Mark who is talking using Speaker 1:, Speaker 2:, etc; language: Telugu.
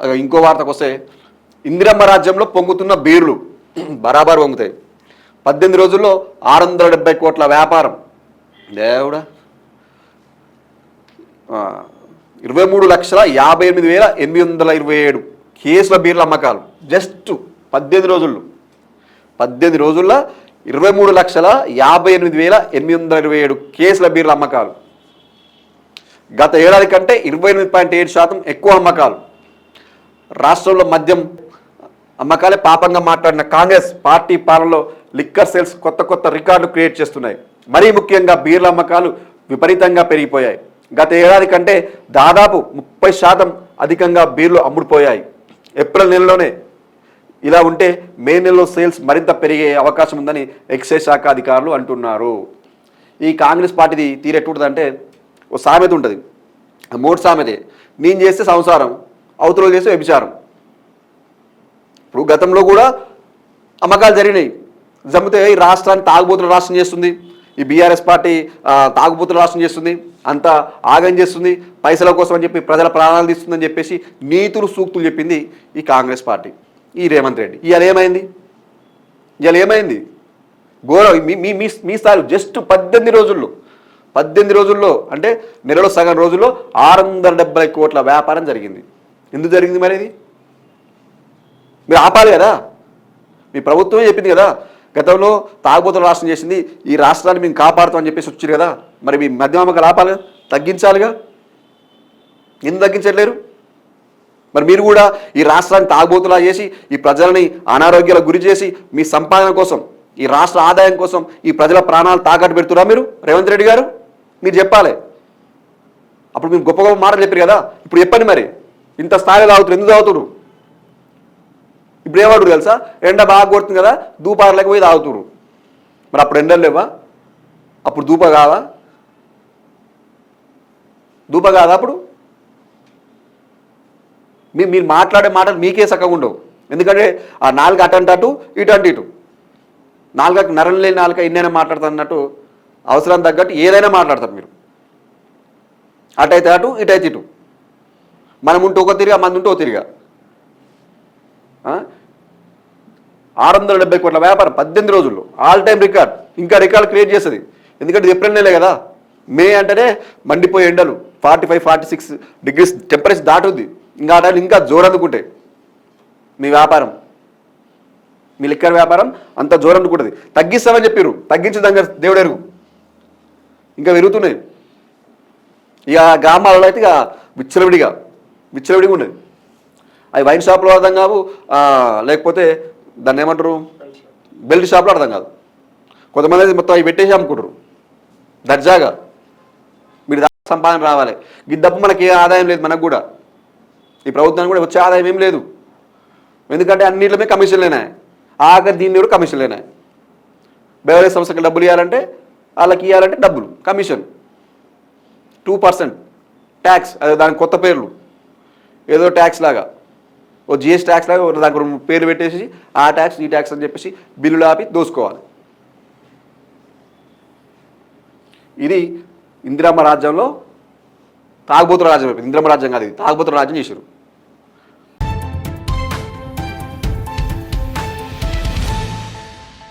Speaker 1: ఇంకో వార్తకు వస్తే ఇందిరమ్మ రాజ్యంలో పొంగుతున్న బీర్లు బరాబర్ పొంగుతాయి. పద్దెనిమిది రోజుల్లో ఆరు వందల డెబ్బై కోట్ల వ్యాపారం. దేవుడా. ఇరవై మూడు లక్షల యాభై ఎనిమిది వేల ఎనిమిది వందల ఇరవై ఏడు కేసుల బీర్ల అమ్మకాలు. జస్ట్ పద్దెనిమిది రోజుల్లో. పద్దెనిమిది రోజుల్లో ఇరవై మూడు లక్షల యాభై ఎనిమిది వేల ఎనిమిది వందల ఇరవై ఏడు కేసుల బీర్ల అమ్మకాలు. గత ఏడాది కంటే ఇరవై ఎనిమిది పాయింట్ ఏడు శాతం ఎక్కువ అమ్మకాలు. రాష్ట్రంలో మద్యం అమ్మకాలే పాపంగా మాట్లాడిన కాంగ్రెస్ పార్టీ పాలనలో లిక్కర్ సేల్స్ కొత్త కొత్త రికార్డులు క్రియేట్ చేస్తున్నాయి. మరీ ముఖ్యంగా బీర్ల అమ్మకాలు విపరీతంగా పెరిగిపోయాయి. గత ఏడాది కంటే దాదాపు ముప్పై శాతం అధికంగా బీర్లు అమ్ముడుపోయాయి. ఏప్రిల్ నెలలోనే ఇలా ఉంటే మే నెలలో సేల్స్ మరింత పెరిగే అవకాశం ఉందని ఎక్సైజ్ శాఖ అధికారులు అంటున్నారు. ఈ కాంగ్రెస్ పార్టీది తీరెట్టుంటుందంటే ఓ సామెత ఉంటుంది. ఆ మూడు సామెతే. నేను చేస్తే సంసారం అవతల చేసే వ్యభిచారం. ఇప్పుడు గతంలో కూడా అమ్మకాలు జరిగినాయి. జమ్మితే ఈ రాష్ట్రాన్ని తాగుబోతుల రాష్ట్రం చేస్తుంది. ఈ బీఆర్ఎస్ పార్టీ ఆ, తాగుబోతుల రాష్ట్రం చేస్తుంది. అంతా ఆగం చేస్తుంది. పైసల కోసం అని చెప్పి ప్రజల ప్రాణాలు తీస్తుందని చెప్పేసి నీతులు సూక్తులు చెప్పింది ఈ కాంగ్రెస్ పార్టీ. ఈ రేవంత్ రెడ్డి. ఇవాళ ఏమైంది? ఇవాళ ఏమైంది? ఘోరం. మీ మీ మీ మీ స్థాయి జస్ట్ పద్దెనిమిది రోజుల్లో పద్దెనిమిది రోజుల్లో అంటే నెలలో సగం రోజుల్లో ఆరు వందల డెబ్బై కోట్ల వ్యాపారం జరిగింది. ఎందుకు జరిగింది మరి ఇది? మీరు ఆపాలి కదా? మీ ప్రభుత్వమే చెప్పింది కదా గతంలో తాగుబోతుల రాష్ట్రం చేసింది ఈ రాష్ట్రాన్ని మేము కాపాడుతామని చెప్పేసి వచ్చారు కదా మరి మీ మధ్యమమ్మకాలు ఆపాలి తగ్గించాలిగా? ఎందుకు తగ్గించట్లేరు? మరి మీరు కూడా ఈ రాష్ట్రాన్ని తాగుబోతులా చేసి ఈ ప్రజలని అనారోగ్యాలకు గురి చేసి మీ సంపాదన కోసం ఈ రాష్ట్ర ఆదాయం కోసం ఈ ప్రజల ప్రాణాలు తాకట్టు పెడుతురా మీరు? రేవంత్ రెడ్డి గారు? మీరు చెప్పాలి. అప్పుడు మీరు గొప్ప గొప్ప మాటలు చెప్పారు కదా? ఇప్పుడు చెప్పండి మరి. ఇంత స్థాయిలో తాగుతారు ఎందుకు తాగుతారు ఇప్పుడు ఏమంటారు తెలుసా? ఎండ బాగా కొడుతుంది కదా దూపార్లకు పోయి తాగుతున్నారు మరి అప్పుడు ఎండలు లేవా? అప్పుడు దూప కాదా? దూప కాదా అప్పుడు? మీ మీరు మాట్లాడే మాటలు మీకే చక్కగా ఉండవు. ఎందుకంటే ఆ నాలుగు అటు అటు ఇటు అంటే ఇటు. నాలుగకు నరం లేని నాలుక ఎన్నైనా మాట్లాడతారు అన్నట్టు అవసరం తగ్గట్టు ఏదైనా మాట్లాడతారు మీరు. అటైతే అటు ఇటైతే ఇటు. మనం ఉంటే ఒక తిరిగా మంది ఉంటే ఒక తిరిగా. ఆరు వందల డెబ్బై కోట్ల వ్యాపారం పద్దెనిమిది రోజుల్లో ఆల్ టైం రికార్డ్ ఇంకా రికార్డ్ క్రియేట్ చేస్తుంది. ఎందుకంటే ఇది ఏప్రిల్ నెలే కదా. మే అంటేనే మండిపోయే ఎండలు. Forty five forty six degrees temperature దాటుద్ది. ఇంకా ఆ టైంలో ఇంకా జోరు అందుకుంటే మీ వ్యాపారం. మీ లిక్కర్ వ్యాపారం అంత జోరు అందుకుంటుంది. తగ్గిస్తామని చెప్పారు తగ్గించదంగా దగ్గర దేవుడెరుగు ఇంకా పెరుగుతున్నాయి. ఇక గ్రామాలలో అయితే ఇక విచ్చలవిడిగా విచ్చలవిడిగా ఉండేది అవి వైన్ షాప్లో అర్థం కావు లేకపోతే దాన్ని ఏమంటారు? బెల్ట్ షాప్లో అర్థం కాదు. కొంతమంది అయితే మొత్తం అవి పెట్టేసి అమ్ముకుంటారు. దర్జాగా. మీరు సంపాదన రావాలి. గిద్దప్ప మనకి ఏ ఆదాయం లేదు మనకు కూడా. ఈ ప్రభుత్వానికి కూడా వచ్చే ఆదాయం ఏం లేదు. ఎందుకంటే అన్నింటిలో కమిషన్లేనాయి ఆఖరి దీన్ని కూడా కమిషన్లేనాయి బెవరేజ్ సంస్థకి డబ్బులు ఇవ్వాలంటే వాళ్ళకి ఇవ్వాలంటే డబ్బులు కమిషన్. Two percent. ట్యాక్స్ అదే దానికి కొత్త పేర్లు. ఏదో ట్యాక్స్ లాగా. ఓ జిఎస్ ట్యాక్స్ లాగా దానికి పేరు పెట్టేసి ఆ ట్యాక్స్ ఈ ట్యాక్స్ అని చెప్పేసి బిల్లులు ఆపి దోసుకోవాలి. ఇది ఇందిరామ రాజ్యంలో తాగుబోతుల రాజ్యం ఇందిరామ రాజ్యం కాదు ఇది. తాగుబోతుల రాజ్యం చేశారు